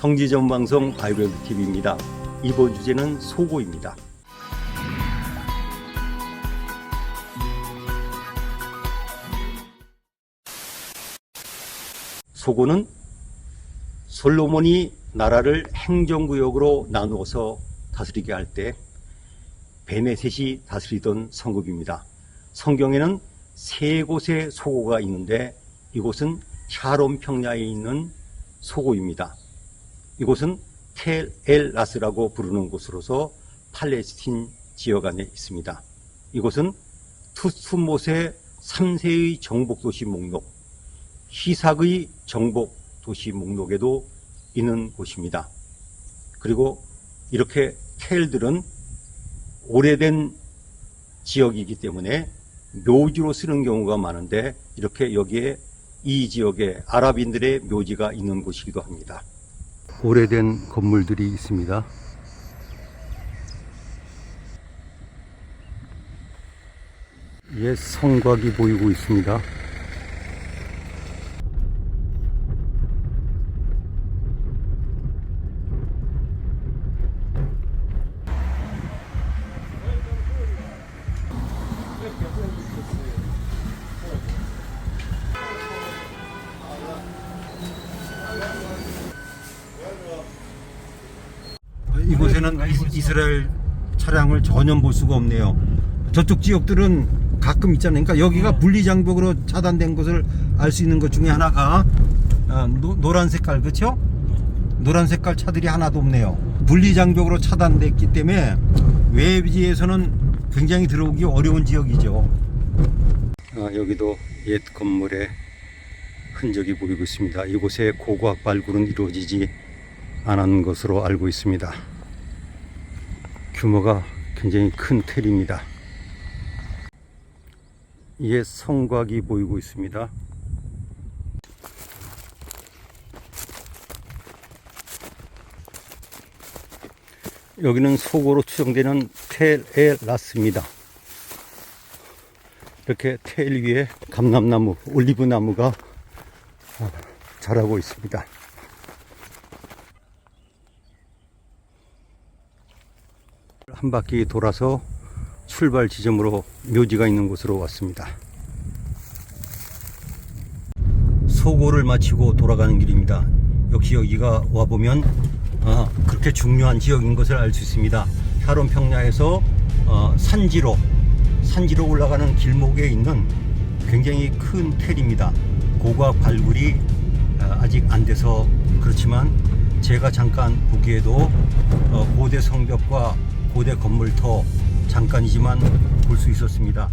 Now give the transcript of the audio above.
성지전 방송 바이블 TV입니다. 이번 주제는 소고입니다. 소고는 솔로몬이 나라를 행정구역으로 나누어서 다스리게 할 때 베네셋이 다스리던 성읍입니다. 성경에는 세 곳의 소고가 있는데 이곳은 샤론 평야에 있는 소고입니다. 이곳은 텔엘 라스라고 부르는 곳으로서 팔레스틴 지역 안에 있습니다. 이곳은 투스못의 3세의 정복도시 목록, 히삭의 정복도시 목록에도 있는 곳입니다. 그리고 이렇게 텔들은 오래된 지역이기 때문에 묘지로 쓰는 경우가 많은데 이렇게 여기에 이 지역에 아랍인들의 묘지가 있는 곳이기도 합니다. 오래된 건물들이 있습니다. 옛 성곽이 보이고 있습니다. 이곳에는 이- 이스라엘 차량을 전혀 볼 수가 없네요. 저쪽 지역들은 가끔 있잖아요. 그러니까 여기가 분리장벽으로 차단된 것을 알 수 있는 것 중에 하나가 아, 노, 노란 색깔 그렇죠? 노란 색깔 차들이 하나도 없네요. 분리장벽으로 차단됐기 때문에 외지에서는 굉장히 들어오기 어려운 지역이죠. 아, 여기도 옛 건물의 흔적이 보이고 있습니다. 이곳에 고고학 발굴은 이루어지지 않은 것으로 알고 있습니다. 규모가 굉장히 큰 텔입니다. 옛 성곽이 보이고 있습니다. 여기는 소고로 추정되는 텔에 라스입니다. 이렇게 텔 위에 감람나무, 올리브 나무가 아, 자라고 있습니다. 한 바퀴 돌아서 출발 지점으로 묘지가 있는 곳으로 왔습니다. 소고를 마치고 돌아가는 길입니다. 역시 여기가 와보면 아, 그렇게 중요한 지역인 것을 알 수 있습니다. 샤론 평야에서 어, 산지로 산지로 올라가는 길목에 있는 굉장히 큰 텔입니다. 고고학 발굴이 아, 아직 안 돼서 그렇지만 제가 잠깐 보기에도 어, 고대 성벽과 고대 건물터 잠깐이지만 볼 수 있었습니다.